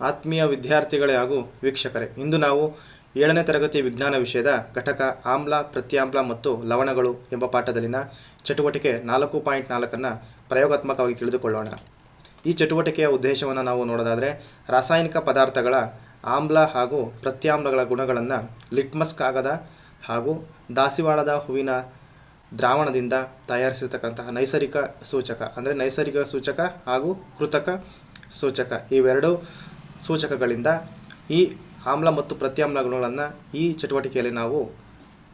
ಆತ್ಮೀಯ ವಿದ್ಯಾರ್ಥಿಗಳೇ ಹಾಗೂ ವೀಕ್ಷಕರೇ, ಇಂದು ನಾವು ಏಳನೇ ತರಗತಿ ವಿಜ್ಞಾನ ವಿಷಯದ ಘಟಕ ಆಮ್ಲ, ಪ್ರತ್ಯಾಮ್ಲ ಮತ್ತು ಲವಣಗಳು ಎಂಬ ಪಾಠದಲ್ಲಿನ ಚಟುವಟಿಕೆ ನಾಲ್ಕು ಪಾಯಿಂಟ್ ನಾಲ್ಕನ್ನು ಪ್ರಯೋಗಾತ್ಮಕವಾಗಿ ತಿಳಿದುಕೊಳ್ಳೋಣ. ಈ ಚಟುವಟಿಕೆಯ ಉದ್ದೇಶವನ್ನು ನಾವು ನೋಡೋದಾದರೆ, ರಾಸಾಯನಿಕ ಪದಾರ್ಥಗಳ ಆಮ್ಲ ಹಾಗೂ ಪ್ರತ್ಯಾಮ್ಲಗಳ ಗುಣಗಳನ್ನು ಲಿಟ್ಮಸ್ ಕಾಗದ ಹಾಗೂ ದಾಸಿವಾಳದ ಹೂವಿನ ದ್ರಾವಣದಿಂದ ತಯಾರಿಸಿರ್ತಕ್ಕಂತಹ ನೈಸರ್ಗಿಕ ಸೂಚಕ, ಅಂದರೆ ನೈಸರ್ಗಿಕ ಸೂಚಕ ಹಾಗೂ ಕೃತಕ ಸೂಚಕ, ಇವೆರಡು ಸೂಚಕಗಳಿಂದ ಈ ಆಮ್ಲ ಮತ್ತು ಪ್ರತ್ಯಾಮ್ಲ ಗುಣಗಳನ್ನು ಈ ಚಟುವಟಿಕೆಯಲ್ಲಿ ನಾವು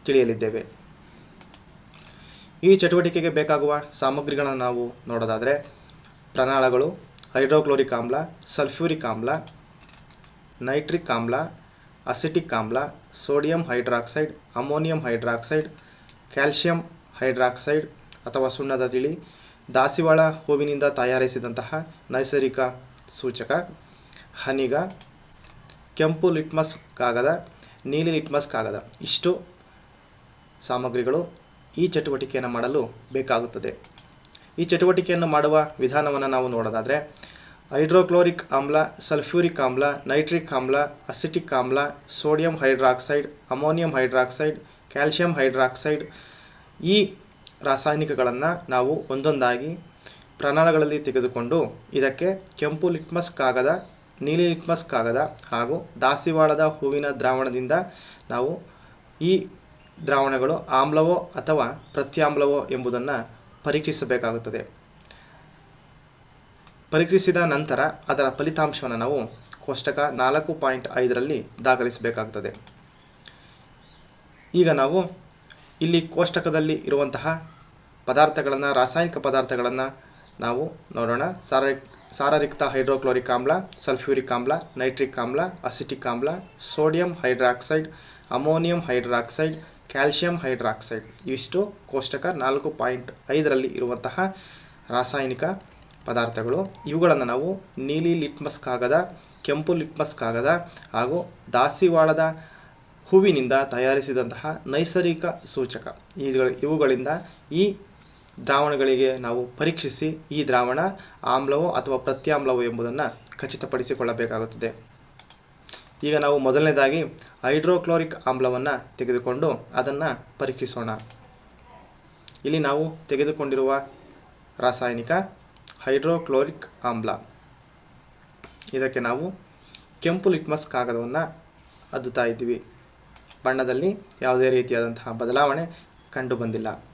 ತಿಳಿಯಲಿದ್ದೇವೆ. ಈ ಚಟುವಟಿಕೆಗೆ ಬೇಕಾಗುವ ಸಾಮಗ್ರಿಗಳನ್ನು ನಾವು ನೋಡೋದಾದರೆ ಪ್ರನಾಳಗಳು ಹೈಡ್ರೋಕ್ಲೋರಿಕ್ ಆಮ್ಲ, ಸಲ್ಫ್ಯೂರಿಕ್ ಆಮ್ಲ, ನೈಟ್ರಿಕ್ ಆಮ್ಲ, ಅಸಿಟಿಕ್ ಆಮ್ಲ, sodium hydroxide, ammonium hydroxide, calcium hydroxide ಅಥವಾ ಸುಣ್ಣದ ತಿಳಿ, ದಾಸಿವಾಳ ಹೂವಿನಿಂದ ತಯಾರಿಸಿದಂತಹ ನೈಸರ್ಗಿಕ ಸೂಚಕ. ಹನಿಗ ಕೆಂಪು ಲಿಟ್ಮಸ್ ಕಾಗದ ನೀಲಿ ಲಿಟ್ಮಸ್ ಕಾಗದ ಇಷ್ಟು ಸಾಮಗ್ರಿಗಳು ಈ ಚಟುವಟಿಕೆಯನ್ನು ಮಾಡಲು ಬೇಕಾಗುತ್ತದೆ. ಈ ಚಟುವಟಿಕೆಯನ್ನು ಮಾಡುವ ವಿಧಾನವನ್ನು ನಾವು ನೋಡೋದಾದರೆ, ಹೈಡ್ರೋಕ್ಲೋರಿಕ್ ಆಮ್ಲ, ಸಲ್ಫ್ಯೂರಿಕ್ ಆಮ್ಲ, ನೈಟ್ರಿಕ್ ಆಮ್ಲ, ಅಸಿಟಿಕ್ ಆಮ್ಲ, sodium hydroxide, ammonium hydroxide, calcium hydroxide ಈ ರಾಸಾಯನಿಕಗಳನ್ನು ನಾವು ಒಂದೊಂದಾಗಿ ಪ್ರಣಾಳಗಳಲ್ಲಿ ತೆಗೆದುಕೊಂಡು ಇದಕ್ಕೆ ಕೆಂಪು ಲಿಟ್ಮಸ್ ಕಾಗದ ನೀಲಿ ಲಿಟ್ಮಸ್ ಕಾಗದ ಹಾಗೂ ದಾಸಿವಾಳದ ಹೂವಿನ ದ್ರಾವಣದಿಂದ ನಾವು ಈ ದ್ರಾವಣಗಳು ಆಮ್ಲವೋ ಅಥವಾ ಪ್ರತ್ಯಾಮ್ಲವೋ ಎಂಬುದನ್ನು ಪರೀಕ್ಷಿಸಬೇಕಾಗುತ್ತದೆ. ಪರೀಕ್ಷಿಸಿದ ನಂತರ ಅದರ ಫಲಿತಾಂಶವನ್ನು ನಾವು ಕೋಷ್ಟಕ ನಾಲ್ಕು ಪಾಯಿಂಟ್ ಐದರಲ್ಲಿ ದಾಖಲಿಸಬೇಕಾಗುತ್ತದೆ ಈಗ ನಾವು ಇಲ್ಲಿ ಕೋಷ್ಟಕದಲ್ಲಿ ಇರುವಂತಹ ಪದಾರ್ಥಗಳನ್ನು, ರಾಸಾಯನಿಕ ಪದಾರ್ಥಗಳನ್ನು ನಾವು ನೋಡೋಣ. ಸಾರ ಸಾರರಿಕ್ತ ಹೈಡ್ರೋಕ್ಲೋರಿಕ್ ಆಮ್ಲ, ಸಲ್ಫ್ಯೂರಿಕ್ ಆಮ್ಲ, ನೈಟ್ರಿಕ್ ಆಮ್ಲ, ಅಸಿಟಿಕ್ ಆಮ್ಲ, sodium hydroxide, ammonium hydroxide, calcium hydroxide. ಇವಿಷ್ಟು ಕೋಷ್ಟಕ ನಾಲ್ಕು ಪಾಯಿಂಟ್ ಐದರಲ್ಲಿ ಇರುವಂತಹ ರಾಸಾಯನಿಕ ಪದಾರ್ಥಗಳು. ಇವುಗಳನ್ನು ನಾವು ನೀಲಿ ಲಿಟ್ಮಸ್ ಕಾಗದ, ಕೆಂಪು ಲಿಟ್ಮಸ್ ಕಾಗದ ಹಾಗೂ ದಾಸಿವಾಳದ ಹೂವಿನಿಂದ ತಯಾರಿಸಿದಂತಹ ನೈಸರ್ಗಿಕ ಸೂಚಕ. ಇವುಗಳ ಇವುಗಳಿಂದ ಈ ದ್ರಾವಣಗಳಿಗೆ ನಾವು ಪರೀಕ್ಷಿಸಿ ಈ ದ್ರಾವಣ ಆಮ್ಲವೋ ಅಥವಾ ಪ್ರತ್ಯಾಮ್ಲವೋ ಎಂಬುದನ್ನು ಖಚಿತಪಡಿಸಿಕೊಳ್ಳಬೇಕಾಗುತ್ತದೆ. ಈಗ ನಾವು ಮೊದಲನೇದಾಗಿ ಹೈಡ್ರೋಕ್ಲೋರಿಕ್ ಆಮ್ಲವನ್ನು ತೆಗೆದುಕೊಂಡು ಅದನ್ನು ಪರೀಕ್ಷಿಸೋಣ. ಇಲ್ಲಿ ನಾವು ತೆಗೆದುಕೊಂಡಿರುವ ರಾಸಾಯನಿಕ ಹೈಡ್ರೋಕ್ಲೋರಿಕ್ ಆಮ್ಲ. ಇದಕ್ಕೆ ನಾವು ಕೆಂಪು ಲಿಟ್ಮಸ್ ಕಾಗದವನ್ನು ಅದ್ದುತ್ತಾ ಇದ್ದೀವಿ. ಬಣ್ಣದಲ್ಲಿ ಯಾವುದೇ ರೀತಿಯಾದಂತಹ ಬದಲಾವಣೆ ಕಂಡು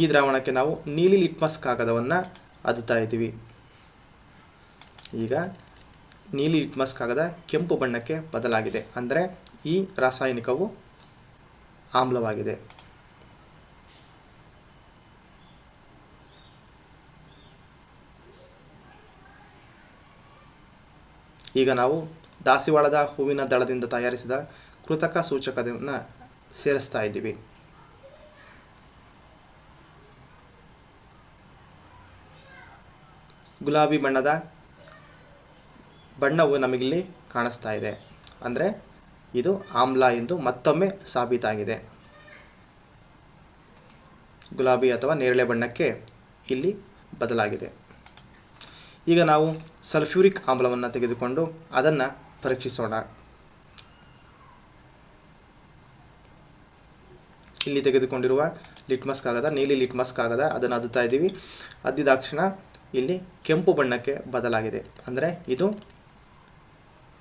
ಈ ದ್ರಾವಣಕ್ಕೆ ನಾವು ನೀಲಿ ಲಿಟ್ಮಸ್ ಕಾಗದವನ್ನು ಅದ್ದುತ್ತಾ ಇದ್ದೀವಿ. ಈಗ ನೀಲಿ ಲಿಟ್ಮಸ್ ಕಾಗದ ಕೆಂಪು ಬಣ್ಣಕ್ಕೆ ಬದಲಾಗಿದೆ. ಅಂದರೆ ಈ ರಾಸಾಯನಿಕವು ಆಮ್ಲವಾಗಿದೆ. ಈಗ ನಾವು ದಾಸಿವಾಳದ ಹೂವಿನ ದಳದಿಂದ ತಯಾರಿಸಿದ ಕೃತಕ ಸೂಚಕವನ್ನು ಸೇರಿಸ್ತಾ ಇದ್ದೀವಿ. ಗುಲಾಬಿ ಬಣ್ಣದ ಬಣ್ಣವು ನಮಗಿಲ್ಲಿ ಕಾಣಿಸ್ತಾ ಇದೆ. ಅಂದರೆ ಇದು ಆಮ್ಲ ಎಂದು ಮತ್ತೊಮ್ಮೆ ಸಾಬೀತಾಗಿದೆ. ಗುಲಾಬಿ ಅಥವಾ ನೇರಳೆ ಬಣ್ಣಕ್ಕೆ ಇಲ್ಲಿ ಬದಲಾಗಿದೆ. ಈಗ ನಾವು ಸಲ್ಫ್ಯೂರಿಕ್ ಆಮ್ಲವನ್ನು ತೆಗೆದುಕೊಂಡು ಅದನ್ನು ಪರೀಕ್ಷಿಸೋಣ. ಇಲ್ಲಿ ತೆಗೆದುಕೊಂಡಿರುವ ಲಿಟ್ಮಸ್ ಕಾಗದ, ನೀಲಿ ಲಿಟ್ಮಸ್ ಕಾಗದ, ಅದನ್ನು ಅದ್ದುತ್ತಾ ಇದ್ದೀವಿ. ಅದ್ದಿದಾಕ್ಷಣ ಇಲ್ಲಿ ಕೆಂಪು ಬಣ್ಣಕ್ಕೆ ಬದಲಾಗಿದೆ. ಅಂದರೆ ಇದು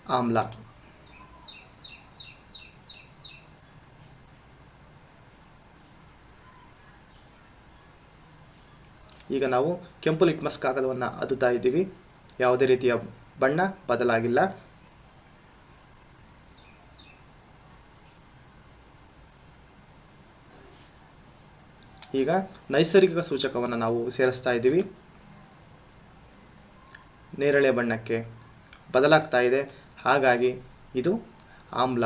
ಆಮ್ಲ. ಈಗ ನಾವು ಕೆಂಪು ಲಿಟ್ಮಸ್ ಕಾಗದವನ್ನು ಅದುತ್ತಾ ಇದ್ದೀವಿ. ಯಾವುದೇ ರೀತಿಯ ಬಣ್ಣ ಬದಲಾಗಿಲ್ಲ. ಈಗ ನೈಸರ್ಗಿಕ ಸೂಚಕವನ್ನು ನಾವು ಸೇರಿಸ್ತಾ ಇದ್ದೀವಿ. ನೇರಳೆ ಬಣ್ಣಕ್ಕೆ ಬದಲಾಗ್ತಾ ಇದೆ. ಹಾಗಾಗಿ ಇದು ಆಮ್ಲ.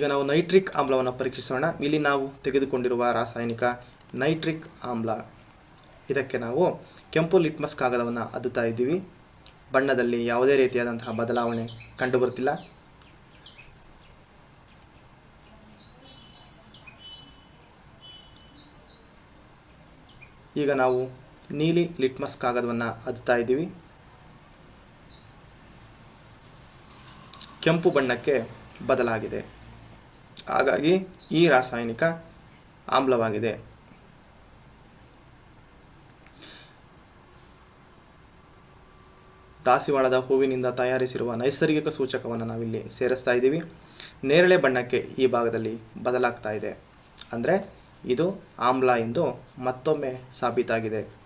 ಈಗ ನಾವು ನೈಟ್ರಿಕ್ ಆಮ್ಲವನ್ನು ಪರೀಕ್ಷಿಸೋಣ. ಇಲ್ಲಿ ನಾವು ತೆಗೆದುಕೊಂಡಿರುವ ರಾಸಾಯನಿಕ ನೈಟ್ರಿಕ್ ಆಮ್ಲ. ಇದಕ್ಕೆ ನಾವು ಕೆಂಪು ಲಿಟ್ಮಸ್ ಕಾಗದವನ್ನು ಅದ್ದುತ್ತಾ ಇದ್ದೀವಿ. ಬಣ್ಣದಲ್ಲಿ ಯಾವುದೇ ರೀತಿಯಾದಂತಹ ಬದಲಾವಣೆ ಕಂಡುಬರುತ್ತಿಲ್ಲ. ಈಗ ನಾವು ನೀಲಿ ಲಿಟ್ಮಸ್ ಕಾಗದವನ್ನು ಅದ್ದುತ್ತಾ ಇದ್ದೀವಿ. ಕೆಂಪು ಬಣ್ಣಕ್ಕೆ ಬದಲಾಗಿದೆ. ಹಾಗಾಗಿ ಈ ರಾಸಾಯನಿಕ ಆಮ್ಲವಾಗಿದೆ. ದಾಸಿವಾಳದ ಹೂವಿನಿಂದ ತಯಾರಿಸಿರುವ ನೈಸರ್ಗಿಕ ಸೂಚಕವನ್ನು ನಾವಿಲ್ಲಿ ಸೇರಿಸ್ತಾ ಇದ್ದೀವಿ. ನೇರಳೆ ಬಣ್ಣಕ್ಕೆ ಈ ಭಾಗದಲ್ಲಿ ಬದಲಾಗ್ತಾ ಇದೆ. ಅಂದರೆ ಇದು ಆಮ್ಲ ಎಂದು ಮತ್ತೊಮ್ಮೆ ಸಾಬೀತಾಗಿದೆ.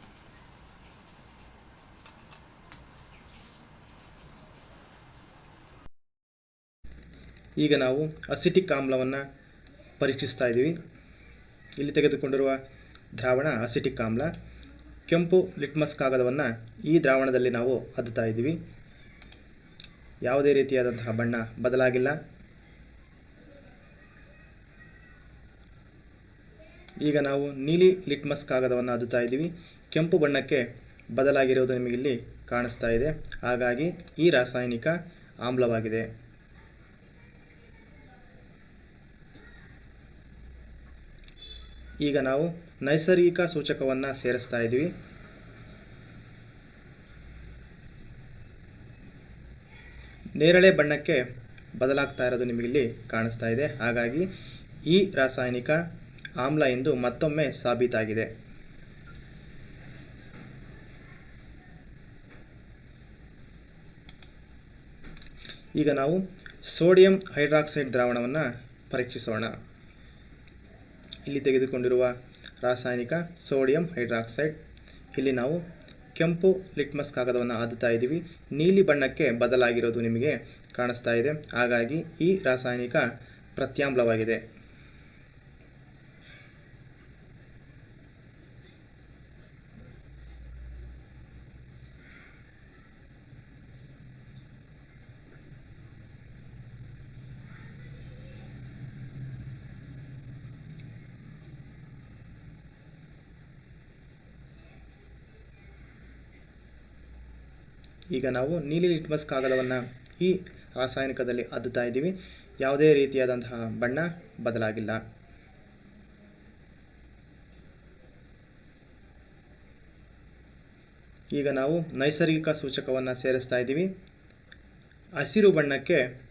ಈಗ ನಾವು ಅಸಿಟಿಕ್ ಆಮ್ಲವನ್ನು ಪರೀಕ್ಷಿಸ್ತಾ ಇದ್ದೀವಿ. ಇಲ್ಲಿ ತೆಗೆದುಕೊಂಡಿರುವ ದ್ರಾವಣ ಅಸಿಟಿಕ್ ಆಮ್ಲ. ಕೆಂಪು ಲಿಟ್ಮಸ್ ಕಾಗದವನ್ನು ಈ ದ್ರಾವಣದಲ್ಲಿ ನಾವು ಅದ್ದುತ್ತಾ ಇದ್ದೀವಿ. ಯಾವುದೇ ರೀತಿಯಾದಂತಹ ಬಣ್ಣ ಬದಲಾಗಿಲ್ಲ. ಈಗ ನಾವು ನೀಲಿ ಲಿಟ್ಮಸ್ ಕಾಗದವನ್ನು ಅದ್ದುತ್ತಾ ಇದ್ದೀವಿ. ಕೆಂಪು ಬಣ್ಣಕ್ಕೆ ಬದಲಾಗಿರುವುದು ನಿಮಗಿಲ್ಲಿ ಕಾಣಿಸ್ತಾ ಇದೆ. ಹಾಗಾಗಿ ಈ ರಾಸಾಯನಿಕ ಆಮ್ಲವಾಗಿದೆ. ಈಗ ನಾವು ನೈಸರ್ಗಿಕ ಸೂಚಕವನ್ನು ಸೇರಿಸ್ತಾ ಇದ್ದೀವಿ ನೇರಳೆ ಬಣ್ಣಕ್ಕೆ ಬದಲಾಗ್ತಾ ಇರೋದು ನಿಮಗಿಲ್ಲಿ ಕಾಣಿಸ್ತಾ ಇದೆ. ಹಾಗಾಗಿ ಈ ರಾಸಾಯನಿಕ ಆಮ್ಲ ಎಂದು ಮತ್ತೊಮ್ಮೆ ಸಾಬೀತಾಗಿದೆ. ಈಗ ನಾವು ಸೋಡಿಯಂ ಹೈಡ್ರಾಕ್ಸೈಡ್ ದ್ರಾವಣವನ್ನು ಪರೀಕ್ಷಿಸೋಣ. ಇಲ್ಲಿ ತೆಗೆದುಕೊಂಡಿರುವ ರಾಸಾಯನಿಕ ಸೋಡಿಯಂ ಹೈಡ್ರಾಕ್ಸೈಡ್. ಇಲ್ಲಿ ನಾವು ಕೆಂಪು ಲಿಟ್ಮಸ್ ಕಾಗದವನ್ನು ಆದುತ್ತಾ ಇದ್ದೀವಿ. ನೀಲಿ ಬಣ್ಣಕ್ಕೆ ಬದಲಾಗಿರೋದು ನಿಮಗೆ ಕಾಣಿಸ್ತಾ ಇದೆ. ಹಾಗಾಗಿ ಈ ರಾಸಾಯನಿಕ ಪ್ರತ್ಯಾಮ್ಲವಾಗಿದೆ ಈಗ ನಾವು ನೀಲಿ ಲಿಟ್ಮಸ್ ಕಾಗದವನ್ನು ಈ ರಾಸಾಯನಿಕದಲ್ಲಿ ಅದ್ದುತ್ತಾ ಇದ್ದೀವಿ. ಯಾವುದೇ ರೀತಿಯಾದಂತಹ ಬಣ್ಣ ಬದಲಾಗಿಲ್ಲ. ಈಗ ನಾವು ನೈಸರ್ಗಿಕ ಸೂಚಕವನ್ನು ಸೇರಿಸ್ತಾ ಇದ್ದೀವಿ. ಹಸಿರು ಬಣ್ಣಕ್ಕೆ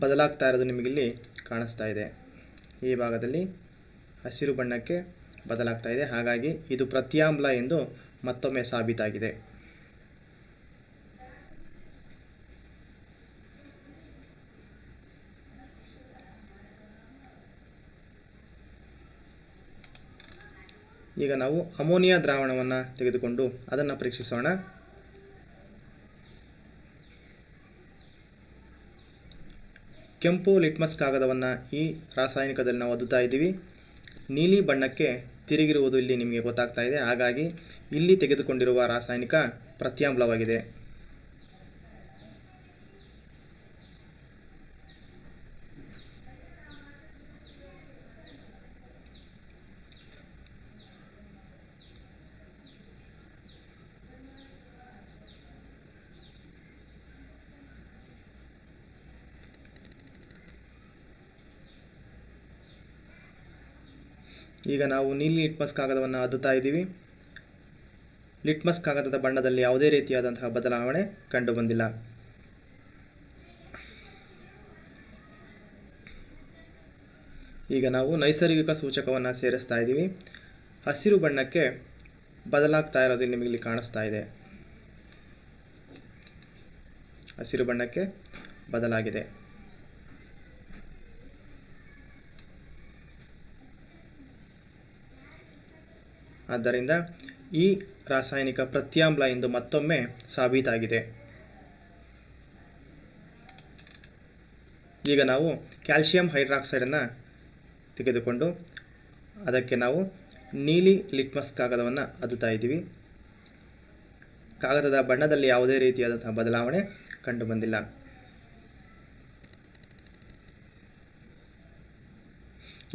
ಬದಲಾಗ್ತಾ ಇರೋದು ನಿಮಗಿಲ್ಲಿ ಕಾಣಿಸ್ತಾ ಇದೆ. ಈ ಭಾಗದಲ್ಲಿ ಹಸಿರು ಬಣ್ಣಕ್ಕೆ ಬದಲಾಗ್ತಾ ಇದೆ. ಹಾಗಾಗಿ ಇದು ಪ್ರತ್ಯಾಮ್ಲ ಎಂದು ಮತ್ತೊಮ್ಮೆ ಸಾಬೀತಾಗಿದೆ. ಈಗ ನಾವು ಅಮೋನಿಯಾ ದ್ರಾವಣವನ್ನು ತೆಗೆದುಕೊಂಡು ಅದನ್ನು ಪರೀಕ್ಷಿಸೋಣ. ಕೆಂಪು ಲಿಟ್ಮಸ್ ಕಾಗದವನ್ನು ಈ ರಾಸಾಯನಿಕದಲ್ಲಿ ನಾವು ಒದ್ದುತ್ತಾ ಇದ್ದೀವಿ. ನೀಲಿ ಬಣ್ಣಕ್ಕೆ ತಿರುಗಿರುವುದು ಇಲ್ಲಿ ನಿಮಗೆ ಗೊತ್ತಾಗ್ತಾ ಇದೆ. ಹಾಗಾಗಿ ಇಲ್ಲಿ ತೆಗೆದುಕೊಂಡಿರುವ ರಾಸಾಯನಿಕ ಪ್ರತ್ಯಾಮ್ಲವಾಗಿದೆ ಈಗ ನಾವು ನೀಲಿ ಲಿಟ್ಮಸ್ ಕಾಗದವನ್ನು ಅದ್ದುತ್ತಾ ಇದ್ದೀವಿ. ಲಿಟ್ಮಸ್ ಕಾಗದದ ಬಣ್ಣದಲ್ಲಿ ಯಾವುದೇ ರೀತಿಯಾದಂತಹ ಬದಲಾವಣೆ ಕಂಡುಬಂದಿಲ್ಲ ಈಗ ನಾವು ನೈಸರ್ಗಿಕ ಸೂಚಕವನ್ನು ಸೇರಿಸ್ತಾ ಇದ್ದೀವಿ. ಹಸಿರು ಬಣ್ಣಕ್ಕೆ ಬದಲಾಗ್ತಾ ಇರೋದು ನಿಮಗೆ ಇಲ್ಲಿ ಕಾಣಿಸ್ತಾ ಇದೆ. ಹಸಿರು ಬಣ್ಣಕ್ಕೆ ಬದಲಾಗಿದೆ. ಆದ್ದರಿಂದ ಈ ರಾಸಾಯನಿಕ ಪ್ರತ್ಯಾಮ್ಲ ಎಂದು ಮತ್ತೊಮ್ಮೆ ಸಾಬೀತಾಗಿದೆ. ಈಗ ನಾವು ಕ್ಯಾಲ್ಶಿಯಂ ಹೈಡ್ರಾಕ್ಸೈಡನ್ನು ತೆಗೆದುಕೊಂಡು ಅದಕ್ಕೆ ನಾವು ನೀಲಿ ಲಿಟ್ಮಸ್ ಕಾಗದವನ್ನು ಅದ್ದುತ್ತಾ ಇದ್ದೀವಿ. ಕಾಗದದ ಬಣ್ಣದಲ್ಲಿ ಯಾವುದೇ ರೀತಿಯಾದಂತಹ ಬದಲಾವಣೆ ಕಂಡುಬಂದಿಲ್ಲ.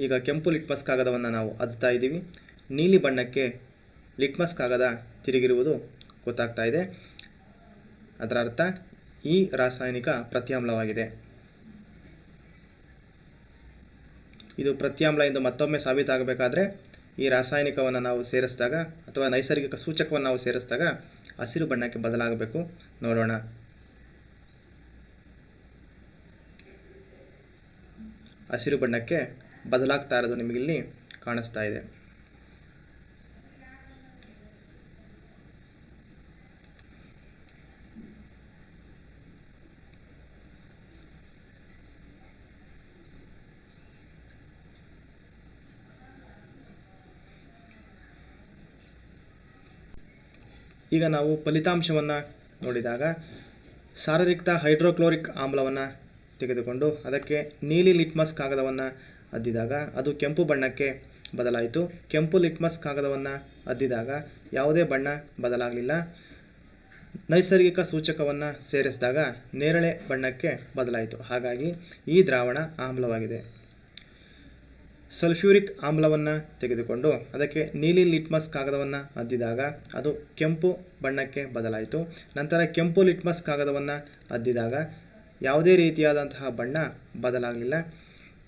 ಈಗ ಕೆಂಪು ಲಿಟ್ಮಸ್ ಕಾಗದವನ್ನು ನಾವು ಅದುತ್ತಾ ಇದ್ದೀವಿ. ನೀಲಿ ಬಣ್ಣಕ್ಕೆ ಲಿಟ್ಮಸ್ ಕಾಗದ ತಿರುಗಿರುವುದು ಗೊತ್ತಾಗ್ತಾ ಇದೆ. ಅದರ ಅರ್ಥ, ಈ ರಾಸಾಯನಿಕ ಪ್ರತ್ಯಾಮ್ಲವಾಗಿದೆ. ಇದು ಪ್ರತ್ಯಾಮ್ಲ ಎಂದು ಮತ್ತೊಮ್ಮೆ ಸಾಬೀತಾಗಬೇಕಾದ್ರೆ, ಈ ರಾಸಾಯನಿಕವನ್ನು ನಾವು ಸೇರಿಸಿದಾಗ ಅಥವಾ ನೈಸರ್ಗಿಕ ಸೂಚಕವನ್ನು ನಾವು ಸೇರಿಸಿದಾಗ ಹಸಿರು ಬಣ್ಣಕ್ಕೆ ಬದಲಾಗಬೇಕು. ನೋಡೋಣ. ಹಸಿರು ಬಣ್ಣಕ್ಕೆ ಬದಲಾಗ್ತಾ ಇರೋದು ನಿಮಗಿಲ್ಲಿ ಕಾಣಿಸ್ತಾ ಇದೆ. ಈಗ ನಾವು ಫಲಿತಾಂಶವನ್ನು ನೋಡಿದಾಗ ಸಾರರಿಕ್ತ ಹೈಡ್ರೋಕ್ಲೋರಿಕ್ ಆಮ್ಲವನ್ನು ತೆಗೆದುಕೊಂಡು ಅದಕ್ಕೆ ನೀಲಿ ಲಿಟ್ಮಸ್ ಕಾಗದವನ್ನು ಅದ್ದಿದಾಗ ಅದು ಕೆಂಪು ಬಣ್ಣಕ್ಕೆ ಬದಲಾಯಿತು. ಕೆಂಪು ಲಿಟ್ಮಸ್ ಕಾಗದವನ್ನು ಅದ್ದಿದಾಗ ಯಾವುದೇ ಬಣ್ಣ ಬದಲಾಗಲಿಲ್ಲ. ನೈಸರ್ಗಿಕ ಸೂಚಕವನ್ನು ಸೇರಿಸಿದಾಗ ನೇರಳೆ ಬಣ್ಣಕ್ಕೆ ಬದಲಾಯಿತು. ಹಾಗಾಗಿ ಈ ದ್ರಾವಣ ಆಮ್ಲವಾಗಿದೆ. ಸಲ್ಫ್ಯೂರಿಕ್ ಆಮ್ಲವನ್ನು ತೆಗೆದುಕೊಂಡು ಅದಕ್ಕೆ ನೀಲಿ ಲಿಟ್ಮಸ್ ಕಾಗದವನ್ನು ಅದ್ದಿದಾಗ ಅದು ಕೆಂಪು ಬಣ್ಣಕ್ಕೆ ಬದಲಾಯಿತು. ನಂತರ ಕೆಂಪು ಲಿಟ್ಮಸ್ ಕಾಗದವನ್ನು ಅದ್ದಿದಾಗ ಯಾವುದೇ ರೀತಿಯಾದಂತಹ ಬಣ್ಣ ಬದಲಾಗಲಿಲ್ಲ.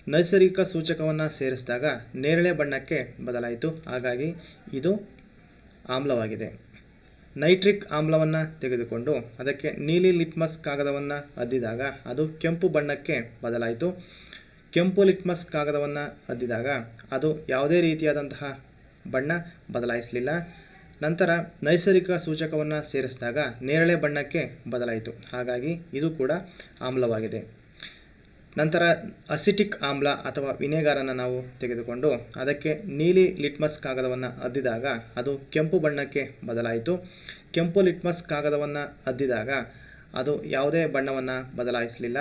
ನೈಸರ್ಗಿಕ ಸೂಚಕವನ್ನು ಸೇರಿಸಿದಾಗ ನೇರಳೆ ಬಣ್ಣಕ್ಕೆ ಬದಲಾಯಿತು. ಹಾಗಾಗಿ ಇದು ಆಮ್ಲವಾಗಿದೆ. ನೈಟ್ರಿಕ್ ಆಮ್ಲವನ್ನು ತೆಗೆದುಕೊಂಡು ಅದಕ್ಕೆ ನೀಲಿ ಲಿಟ್ಮಸ್ ಕಾಗದವನ್ನು ಅದ್ದಿದಾಗ ಅದು ಕೆಂಪು ಬಣ್ಣಕ್ಕೆ ಬದಲಾಯಿತು. ಕೆಂಪು ಲಿಟ್ಮಸ್ ಕಾಗದವನ್ನು ಅದ್ದಿದಾಗ ಅದು ಯಾವುದೇ ರೀತಿಯಾದಂತಹ ಬಣ್ಣ ಬದಲಾಯಿಸಲಿಲ್ಲ. ನಂತರ ನೈಸರ್ಗಿಕ ಸೂಚಕವನ್ನು ಸೇರಿಸಿದಾಗ ನೇರಳೆ ಬಣ್ಣಕ್ಕೆ ಬದಲಾಯಿತು. ಹಾಗಾಗಿ ಇದು ಕೂಡ ಆಮ್ಲವಾಗಿದೆ. ನಂತರ ಅಸಿಟಿಕ್ ಆಮ್ಲ ಅಥವಾ ವಿನೆಗಾರನ್ನು ನಾವು ತೆಗೆದುಕೊಂಡು ಅದಕ್ಕೆ ನೀಲಿ ಲಿಟ್ಮಸ್ ಕಾಗದವನ್ನು ಅದ್ದಿದಾಗ ಅದು ಕೆಂಪು ಬಣ್ಣಕ್ಕೆ ಬದಲಾಯಿತು. ಕೆಂಪು ಲಿಟ್ಮಸ್ ಕಾಗದವನ್ನು ಅದ್ದಿದಾಗ ಅದು ಯಾವುದೇ ಬಣ್ಣವನ್ನು ಬದಲಾಯಿಸಲಿಲ್ಲ.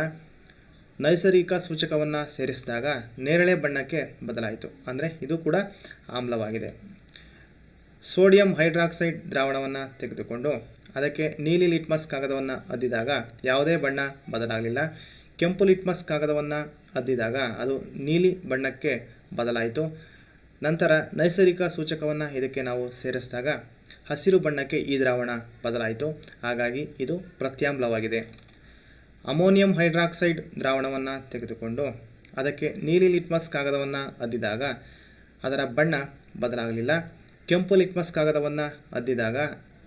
ನೈಸರ್ಗಿಕ ಸೂಚಕವನ್ನು ಸೇರಿಸಿದಾಗ ನೇರಳೆ ಬಣ್ಣಕ್ಕೆ ಬದಲಾಯಿತು. ಅಂದರೆ ಇದು ಕೂಡ ಆಮ್ಲವಾಗಿದೆ. ಸೋಡಿಯಂ ಹೈಡ್ರಾಕ್ಸೈಡ್ ದ್ರಾವಣವನ್ನು ತೆಗೆದುಕೊಂಡು ಅದಕ್ಕೆ ನೀಲಿ ಲಿಟ್ಮಸ್ ಕಾಗದವನ್ನು ಅದ್ದಿದಾಗ ಯಾವುದೇ ಬಣ್ಣ ಬದಲಾಗಲಿಲ್ಲ. ಕೆಂಪು ಲಿಟ್ಮಸ್ ಕಾಗದವನ್ನು ಅದ್ದಿದಾಗ ಅದು ನೀಲಿ ಬಣ್ಣಕ್ಕೆ ಬದಲಾಯಿತು. ನಂತರ ನೈಸರ್ಗಿಕ ಸೂಚಕವನ್ನು ಇದಕ್ಕೆ ನಾವು ಸೇರಿಸಿದಾಗ ಹಸಿರು ಬಣ್ಣಕ್ಕೆ ಈ ದ್ರಾವಣ ಬದಲಾಯಿತು. ಹಾಗಾಗಿ ಇದು ಪ್ರತ್ಯಾಮ್ಲವಾಗಿದೆ. ಅಮೋನಿಯಂ ಹೈಡ್ರಾಕ್ಸೈಡ್ ದ್ರಾವಣವನ್ನು ತೆಗೆದುಕೊಂಡು ಅದಕ್ಕೆ ನೀಲಿ ಲಿಟ್ಮಸ್ ಕಾಗದವನ್ನು ಅದ್ದಿದಾಗ ಅದರ ಬಣ್ಣ ಬದಲಾಗಲಿಲ್ಲ. ಕೆಂಪು ಲಿಟ್ಮಸ್ ಕಾಗದವನ್ನು ಅದ್ದಿದಾಗ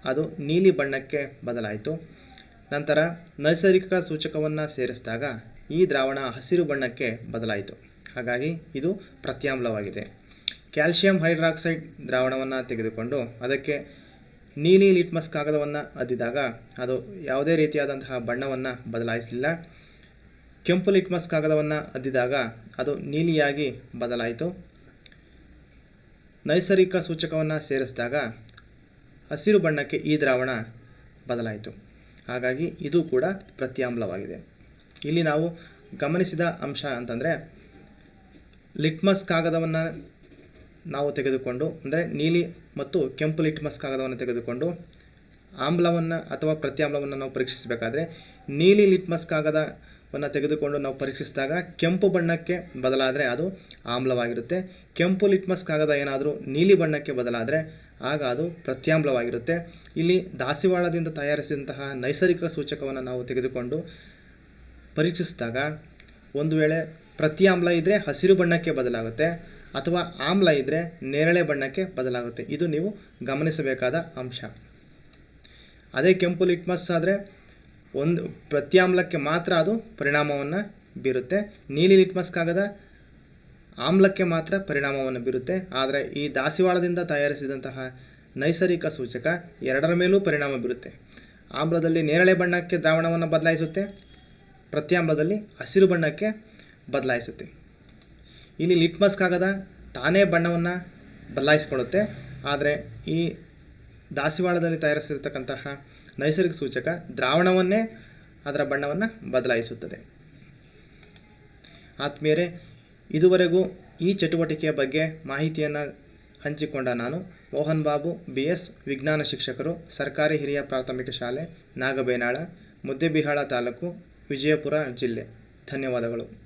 ಅದು ನೀಲಿ ಬಣ್ಣಕ್ಕೆ ಬದಲಾಯಿತು. ನಂತರ ನೈಸರ್ಗಿಕ ಸೂಚಕವನ್ನು ಸೇರಿಸಿದಾಗ ಈ ದ್ರಾವಣ ಹಸಿರು ಬಣ್ಣಕ್ಕೆ ಬದಲಾಯಿತು. ಹಾಗಾಗಿ ಇದು ಪ್ರತ್ಯಾಮ್ಲವಾಗಿದೆ. ಕ್ಯಾಲ್ಶಿಯಂ ಹೈಡ್ರಾಕ್ಸೈಡ್ ದ್ರಾವಣವನ್ನು ತೆಗೆದುಕೊಂಡು ಅದಕ್ಕೆ ನೀಲಿ ಲಿಟ್ಮಸ್ ಕಾಗದವನ್ನು ಅದ್ದಿದಾಗ ಅದು ಯಾವುದೇ ರೀತಿಯಾದಂತಹ ಬಣ್ಣವನ್ನು ಬದಲಾಯಿಸಲಿಲ್ಲ. ಕೆಂಪು ಲಿಟ್ಮಸ್ ಕಾಗದವನ್ನು ಅದ್ದಿದಾಗ ಅದು ನೀಲಿಯಾಗಿ ಬದಲಾಯಿತು. ನೈಸರ್ಗಿಕ ಸೂಚಕವನ್ನು ಸೇರಿಸಿದಾಗ ಹಸಿರು ಬಣ್ಣಕ್ಕೆ ಈ ದ್ರಾವಣ ಬದಲಾಯಿತು. ಹಾಗಾಗಿ ಇದು ಕೂಡ ಪ್ರತ್ಯಾಮ್ಲವಾಗಿದೆ ಇಲ್ಲಿ ನಾವು ಗಮನಿಸಿದ ಅಂಶ ಅಂತಂದರೆ ಲಿಟ್ಮಸ್ ಕಾಗದವನ್ನು ನಾವು ತೆಗೆದುಕೊಂಡು, ಅಂದರೆ ನೀಲಿ ಮತ್ತು ಕೆಂಪು ಲಿಟ್ಮಸ್ ಕಾಗದವನ್ನು ತೆಗೆದುಕೊಂಡು, ಆಮ್ಲವನ್ನು ಅಥವಾ ಪ್ರತ್ಯಾಮ್ಲವನ್ನು ನಾವು ಪರೀಕ್ಷಿಸಬೇಕಾದ್ರೆ, ನೀಲಿ ಲಿಟ್ಮಸ್ ಕಾಗದವನ್ನು ತೆಗೆದುಕೊಂಡು ನಾವು ಪರೀಕ್ಷಿಸಿದಾಗ ಕೆಂಪು ಬಣ್ಣಕ್ಕೆ ಬದಲಾದರೆ ಅದು ಆಮ್ಲವಾಗಿರುತ್ತೆ. ಕೆಂಪು ಲಿಟ್ಮಸ್ ಕಾಗದ ಏನಾದರೂ ನೀಲಿ ಬಣ್ಣಕ್ಕೆ ಬದಲಾದರೆ ಆಗ ಅದು ಪ್ರತ್ಯಾಮ್ಲವಾಗಿರುತ್ತೆ. ಇಲ್ಲಿ ದಾಸಿವಾಳದಿಂದ ತಯಾರಿಸಿದಂತಹ ನೈಸರ್ಗಿಕ ಸೂಚಕವನ್ನು ನಾವು ತೆಗೆದುಕೊಂಡು ಪರೀಕ್ಷಿಸಿದಾಗ ಒಂದು ವೇಳೆ ಪ್ರತ್ಯಾಮ್ಲ ಇದ್ದರೆ ಹಸಿರು ಬಣ್ಣಕ್ಕೆ ಬದಲಾಗುತ್ತೆ. ಅಥವಾ ಆಮ್ಲ ಇದ್ದರೆ ನೇರಳೆ ಬಣ್ಣಕ್ಕೆ ಬದಲಾಗುತ್ತೆ. ಇದು ನೀವು ಗಮನಿಸಬೇಕಾದ ಅಂಶ. ಅದೇ ಕೆಂಪು ಲಿಟ್ಮಸ್ ಆದರೆ ಒಂದು ಪ್ರತ್ಯಾಮ್ಲಕ್ಕೆ ಮಾತ್ರ ಅದು ಪರಿಣಾಮವನ್ನು ಬೀರುತ್ತೆ. ನೀಲಿ ಲಿಟ್ಮಸ್ ಕಾಗದ ಆಮ್ಲಕ್ಕೆ ಮಾತ್ರ ಪರಿಣಾಮವನ್ನು ಬೀರುತ್ತೆ. ಆದರೆ ಈ ದಾಸಿವಾಳದಿಂದ ತಯಾರಿಸಿದಂತಹ ನೈಸರ್ಗಿಕ ಸೂಚಕ ಎರಡರ ಮೇಲೂ ಪರಿಣಾಮ ಬೀರುತ್ತೆ. ಆಮ್ಲದಲ್ಲಿ ನೇರಳೆ ಬಣ್ಣಕ್ಕೆ ದ್ರಾವಣವನ್ನು ಬದಲಾಯಿಸುತ್ತೆ. ಪ್ರತ್ಯಾಮ್ಲದಲ್ಲಿ ಹಸಿರು ಬಣ್ಣಕ್ಕೆ ಬದಲಾಯಿಸುತ್ತೆ. ಇಲ್ಲಿ ಲಿಟ್ಮಸ್ ಕಾಗದ ತಾನೇ ಬಣ್ಣವನ್ನು ಬದಲಾಯಿಸಿಕೊಳ್ಳುತ್ತೆ. ಆದರೆ ಈ ದಾಸಿವಾಳದಲ್ಲಿ ತಯಾರಿಸಿರ್ತಕ್ಕಂತಹ ನೈಸರ್ಗಿಕ ಸೂಚಕ ದ್ರಾವಣವನ್ನೇ ಅದರ ಬಣ್ಣವನ್ನು ಬದಲಾಯಿಸುತ್ತದೆ. ಆತ್ಮೀಯರೇ, ಇದುವರೆಗೂ ಈ ಚಟುವಟಿಕೆಯ ಬಗ್ಗೆ ಮಾಹಿತಿಯನ್ನು ಹಂಚಿಕೊಂಡ ನಾನು ಮೋಹನ್ ಬಾಬು ಬಿ ಎಸ್ ವಿಜ್ಞಾನ ಶಿಕ್ಷಕರು, ಸರ್ಕಾರಿ ಹಿರಿಯ ಪ್ರಾಥಮಿಕ ಶಾಲೆ, ನಾಗಬೇನಾಳ ಮುದ್ದೆಬಿಹಾಳ ತಾಲೂಕು, ವಿಜಯಪುರ ಜಿಲ್ಲೆ. ಧನ್ಯವಾದಗಳು.